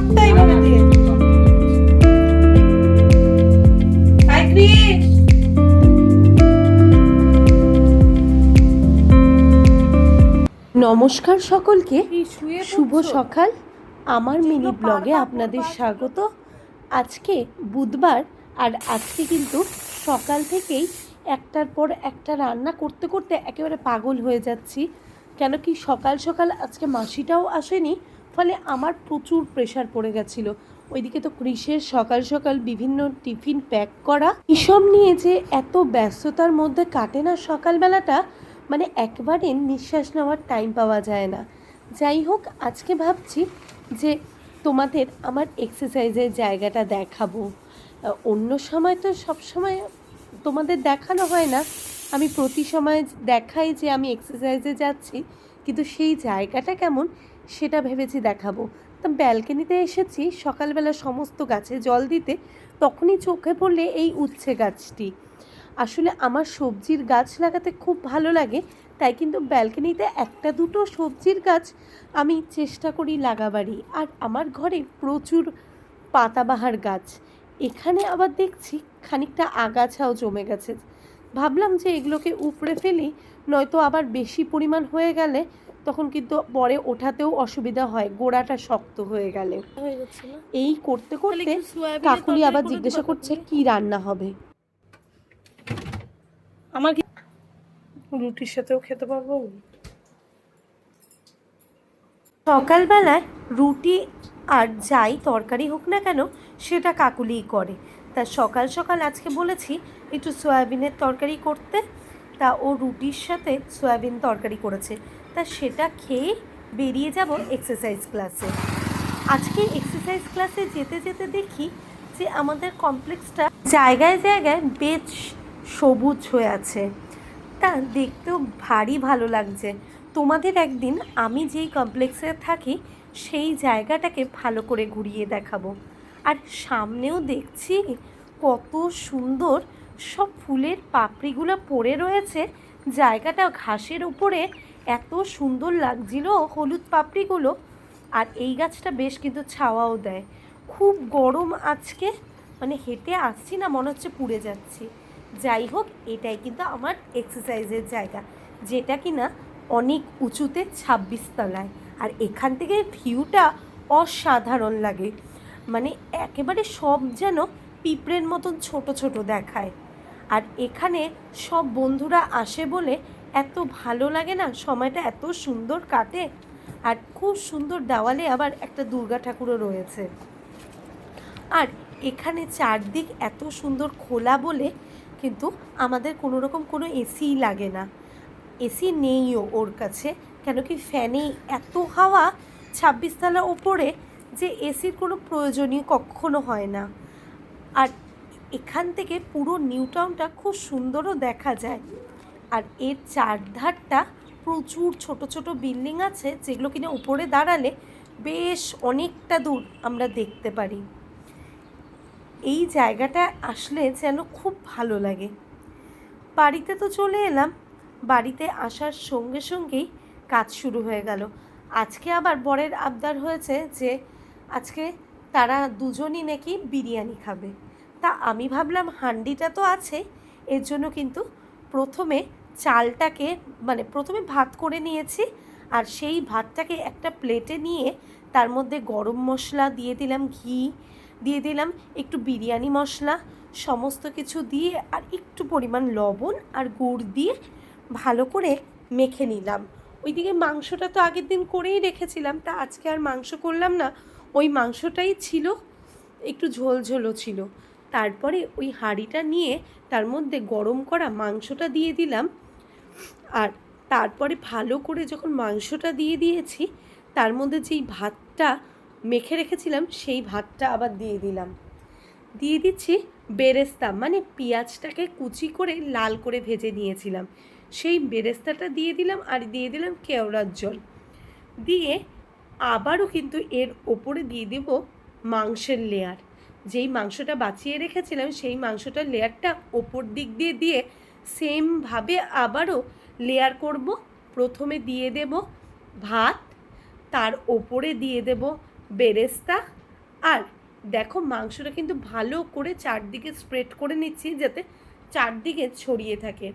হাতটা এইভাবে দে high Chris নমস্কার সকলকে। শুভ সকাল। আমার মিনি ব্লগে আপনাদের স্বাগত। আজকে বুধবার আর আজকে কিন্তু সকাল থেকেই একটার পর একটা রান্না করতে করতে একেবারে পাগল হয়ে যাচ্ছি। কেন কি সকাল সকাল আজকে মাসিটাও আসেনি ফলে আমার প্রচুর প্রেশার পড়ে গেছিল। ওইদিকে তো কৃষের সকাল সকাল বিভিন্ন টিফিন প্যাক করা। এসব নিয়ে যে এত ব্যস্ততার মধ্যে কাটে না সকালবেলাটা মানে একবারে নিঃশ্বাস নেওয়ার টাইম পাওয়া যায় না। যাই হোক, আজকে ভাবছি যে তোমাদের আমার এক্সারসাইজের জায়গাটা দেখাবো। অন্য সময় তো সব সময় তোমাদের দেখানো হয় না। আমি প্রতি সময় দেখাই যে আমি এক্সারসাইজে যাচ্ছি, কিন্তু সেই জায়গাটা কেমন? সেটা ভেবেছি দেখাবো। তা ব্যালকনিতে এসেছি, সকালবেলা সমস্ত গাছে জল দিতে, তখনই চোখে পড়লে এই উচ্ছে গাছটি। আসলে আমার সবজির গাছ লাগাতে খুব ভালো লাগে, তাই কিন্তু ব্যালকনিতে একটা দুটো সবজির গাছ আমি চেষ্টা করি লাগাবারই। আর আমার ঘরে প্রচুর পাতাবাহার গাছ। এখানে আবার দেখছি খানিকটা আগাছাও জমে গেছে। ভাবলাম যে এগুলোকে উপড়ে ফেলি নয়তো আবার বেশি পরিমাণ হয়ে গেলে তখন কিন্তু পরে ওঠাতেও অসুবিধা হয় গোড়াটা শক্ত হয়ে গেলে। এই করতে করতে কাকুলি আবার জিজ্ঞাসা করছে কি রান্না হবে? আমার কি রুটির সাথেও খেতে পারব? সকালবেলায় রুটি আর যাই তরকারি হোক না কেন সেটা কাকুলিই করে। তা সকাল সকাল আজকে বলেছি একটু সয়াবিনের তরকারি করতে। তা ও রুটির সাথে সয়াবিন তরকারি করেছে। তা সেটা খেয়ে বেরিয়ে যাব এক্সারসাইজ ক্লাসে আজকে এক্সারসাইজ ক্লাসে যেতে যেতে দেখি যে আমাদের কমপ্লেক্সটা জায়গায় জায়গায় বেশ সবুজ হয়ে আছে। তা দেখতেও ভারী ভালো লাগছে। তোমাদের একদিন আমি যেই কমপ্লেক্সে থাকি সেই জায়গাটাকে ভালো করে ঘুরিয়ে দেখাবো। আর সামনেও দেখছি কত সুন্দর সব ফুলের পাপড়িগুলো পড়ে রয়েছে। জায়গাটা ঘাসের উপরে এত সুন্দর লাগছিল হলুদ পাপড়িগুলো। আর এই গাছটা বেশ কিন্তু ছাওয়াও দেয়। খুব গরম আজকে মানে হেঁটে আসছি না, মনে হচ্ছে পুড়ে যাচ্ছি। যাই হোক, এটাই কিন্তু আমার এক্সারসাইজের জায়গা, যেটা কি না অনেক উঁচুতে ছাব্বিশ তলায়। আর এখান থেকে ভিউটা অসাধারণ লাগে। মানে একেবারে সব যেন পিঁপড়ের মতন ছোট ছোট দেখায়। আর এখানে সব বন্ধুরা আসে বলে এত ভালো লাগে না, সময়টা এত সুন্দর কাটে। আর খুব সুন্দর দেওয়ালে আবার একটা দুর্গা ঠাকুরও রয়েছে। আর এখানে চারদিক এত সুন্দর খোলা বলে কিন্তু আমাদের কোনো রকম কোনো এসিই লাগে না। এসি নেইও ওর কাছে, কেন কি ফ্যানে এত হাওয়া, ছাব্বিশ তলা ওপরে যে এসির কোনো প্রয়োজনই কখনো হয় না। আর এখান থেকে পুরো নিউ টাউনটা খুব সুন্দরও দেখা যায়। আর এর চারধারটা প্রচুর ছোট ছোট বিল্ডিং আছে যেগুলো কিনা উপরে দাঁড়ালে বেশ অনেকটা দূর আমরা দেখতে পারি। এই জায়গাটা আসলে যেন খুব ভালো লাগে। বাড়িতে তো চলে এলাম। বাড়িতে আসার সঙ্গে সঙ্গেই কাজ শুরু হয়ে গেল। আজকে আবার বরের আবদার হয়েছে যে আজকে তারা দুজনই নাকি বিরিয়ানি খাবে। তা আমি ভাবলাম হান্ডিটা তো আছে, এর জন্য কিন্তু প্রথমে চালটাকে মানে প্রথমে ভাত করে নিয়েছি, আর সেই ভাতটাকে একটা প্লেটে নিয়ে তার মধ্যে গরম মশলা দিয়ে দিলাম, ঘি দিয়ে দিলাম, একটু বিরিয়ানি মশলা, সমস্ত কিছু দিয়ে আর একটু পরিমাণ লবণ আর গুড় দিয়ে ভালো করে মেখে নিলাম। ওইদিকে মাংসটা তো আগের দিন করেই রেখেছিলাম, তা আজকে আর মাংস করলাম না। ওই মাংসটাই ছিল, একটু ঝোল ঝোলও ছিল। তারপরে ওই হাঁড়িটা নিয়ে তার মধ্যে গরম করা মাংসটা দিয়ে দিলাম। আর তারপরে ভালো করে যখন মাংসটা দিয়ে দিয়েছি, তার মধ্যে যেই ভাতটা মেখে রেখেছিলাম, সেই ভাতটা আবার দিয়ে দিলাম। দিয়ে দিচ্ছি বেরেস্তা মানে পেঁয়াজটাকে কুচি করে লাল করে ভেজে নিয়েছিলাম। সেই বেরেস্তাটা দিয়ে দিলাম আর দিয়ে দিলাম কেওড়ার জল। দিয়ে আবারও কিন্তু এর ওপরে দিয়ে দেব মাংসের লেয়ার যেই মাংসটা বাঁচিয়ে রেখেছিলাম, সেই মাংসটার লেয়ারটা ওপর দিক দিয়ে দিয়ে সেমভাবে আবারও লেয়ার করব। প্রথমে দিয়ে দেব ভাত, তার ওপরে দিয়ে দেব বেরেস্তা। আর দেখো, মাংসটা কিন্তু ভালো করে চারদিকে স্প্রেড করে নিচ্ছি যাতে চারদিকে ছড়িয়ে থাকে।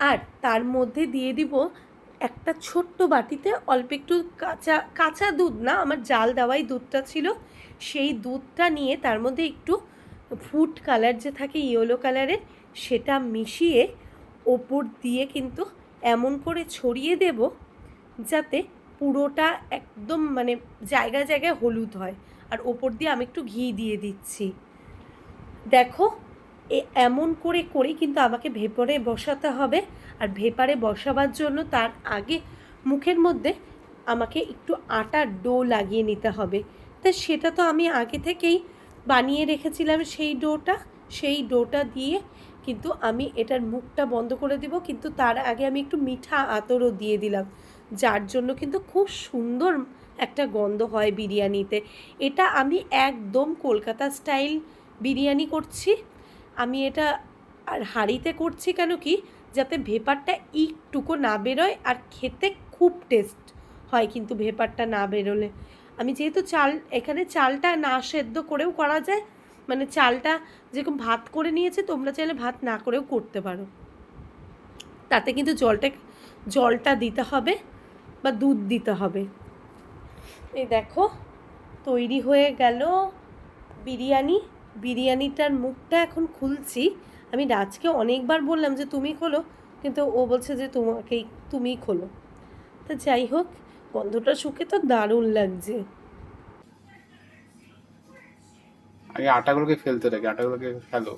আর তার মধ্যে দিয়ে দিব একটা ছোট্ট বাটিতে অল্প একটু কাঁচা কাঁচা দুধ না, আমার জাল দেওয়াই দুধটা ছিল। সেই দুধটা নিয়ে তার মধ্যে একটু ফুড কালার যে থাকে ইয়েলো কালারের, সেটা মিশিয়ে ওপর দিয়ে কিন্তু এমন করে ছড়িয়ে দেব যাতে পুরোটা একদম মানে জায়গায় জায়গায় হলুদ হয়। আর ওপর দিয়ে আমি একটু ঘি দিয়ে দিচ্ছি। দেখো এমন করে করে কিন্তু আমাকে ভেপরে বসাতে হবে। আর ভেপারে বসাবার জন্য তার আগে মুখের মধ্যে আমাকে একটু আটার ডো লাগিয়ে নিতে হবে। তা সেটা তো আমি আগে থেকেই বানিয়ে রেখেছিলাম সেই ডোটা সেই ডোটা দিয়ে কিন্তু আমি এটার মুখটা বন্ধ করে দিব। কিন্তু তার আগে আমি একটু মিঠা আতরও দিয়ে দিলাম, যার জন্য কিন্তু খুব সুন্দর একটা গন্ধ হয় বিরিয়ানিতে। এটা আমি একদম কলকাতা স্টাইল বিরিয়ানি করছি। আমি এটা আর হাঁড়িতে করছি কেন কি যাতে ভেপারটা একটুকু না বেরোয় আর খেতে খুব টেস্ট হয় কিন্তু ভেপারটা না বেরোলে। আমি যেহেতু চাল, এখানে চালটা না সেদ্ধ করেও করা যায় মানে চালটা যেরকম ভাত করে নিয়েছে, তোমরা চাইলে ভাত না করেও করতে পারো। তাতে কিন্তু জলটা জলটা দিতে হবে বা দুধ দিতে হবে। এই দেখো, তৈরি হয়ে গেল বিরিয়ানি। বিরিয়ানিটার মুখটা এখন খুলছি। আমি রাজকে অনেকবার বললাম যে তুমি খোলো কিন্তু ও বলছে যে তোমাকেই তুমিই খোলো। তা যাই হোক গন্ধটা শুকে তো দারুণ লাগছে। আগে আটাগুলোকে ফেলতে থাকে আটাগুলোকে ফেলো।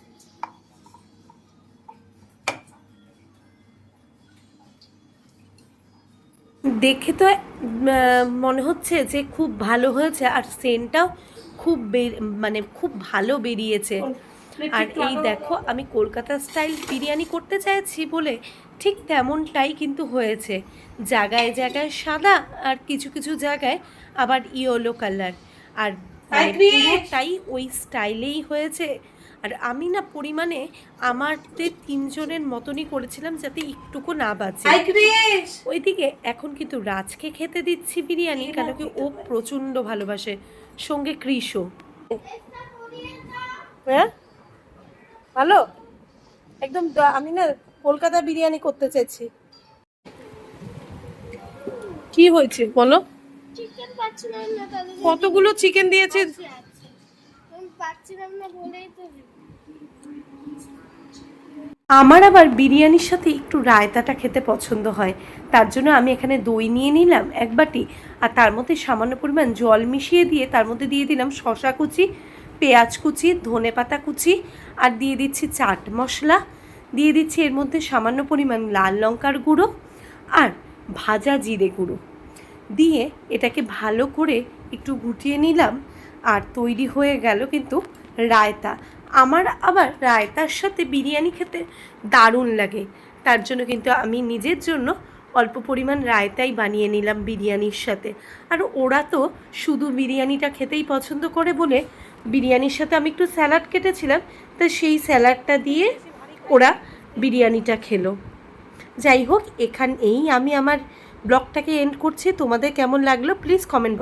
দেখে তো মনে হচ্ছে যে খুব ভালো হয়েছে আর সেন্টটাও খুব মানে খুব ভালো বেরিয়েছে। আর এই দেখো আমি কলকাতা স্টাইল বিরিয়ানি করতে চাইছি বলে ঠিক তেমনটাই কিন্তু হয়েছে। জায়গায় জায়গায় সাদা আর কিছু কিছু জায়গায় আবার ইয়েলো কালার। আর মানে পুরোটাই ওই স্টাইলেই হয়েছে। আর আমি না পরিমাণে আমাদের তিনজনের মতনই করেছিলাম যাতে একটুকু না বাঁচে। ওইদিকে এখন কিন্তু রাজকে খেতে দিচ্ছি বিরিয়ানি কেন কি ও প্রচণ্ড ভালোবাসে। সঙ্গে কৃষও হ্যাঁ? ভালো? একদম আমি না কলকাতা বিরিয়ানি করতে চাইছি। কি হয়েছে বলো? চিকেন পাচ্ছিলাম না তাহলে কতগুলো চিকেন দিয়েছে? আমার আবার বিরিয়ানির সাথে একটু রায়তাটা খেতে পছন্দ হয়। তার জন্য আমি এখানে দই নিয়ে নিলাম এক বাটি আর তার মধ্যে সামান্য পরিমাণ জল মিশিয়ে দিয়ে তার মধ্যে দিয়ে দিলাম শশা কুচি পেঁয়াজ কুচি, ধনে পাতা কুচি আর দিয়ে দিচ্ছি চাট মশলা। দিয়ে দিচ্ছি এর মধ্যে সামান্য পরিমাণ লাল লঙ্কার গুঁড়ো আর ভাজা জিরে গুঁড়ো। দিয়ে এটাকে ভালো করে একটু গুটিয়ে নিলাম আর তৈরি হয়ে গেল কিন্তু রায়তা। আমার আবার রায়তার সাথে বিরিয়ানি খেতে দারুণ লাগে। তার জন্য কিন্তু আমি নিজের জন্য অল্প পরিমাণ রায়তাই বানিয়ে নিলাম বিরিয়ানির সাথে। আর ওরা তো শুধু বিরিয়ানিটা খেতেই পছন্দ করে বলে বিরিয়ানির সাথে আমি একটু স্যালাড কেটেছিলাম, তা সেই স্যালাডটা দিয়ে ওরা বিরিয়ানিটা খেলো। যাই হোক, এখানেই আমি আমার ব্লগটাকে এন্ড করছি। তোমাদের কেমন লাগল প্লিজ কমেন্ট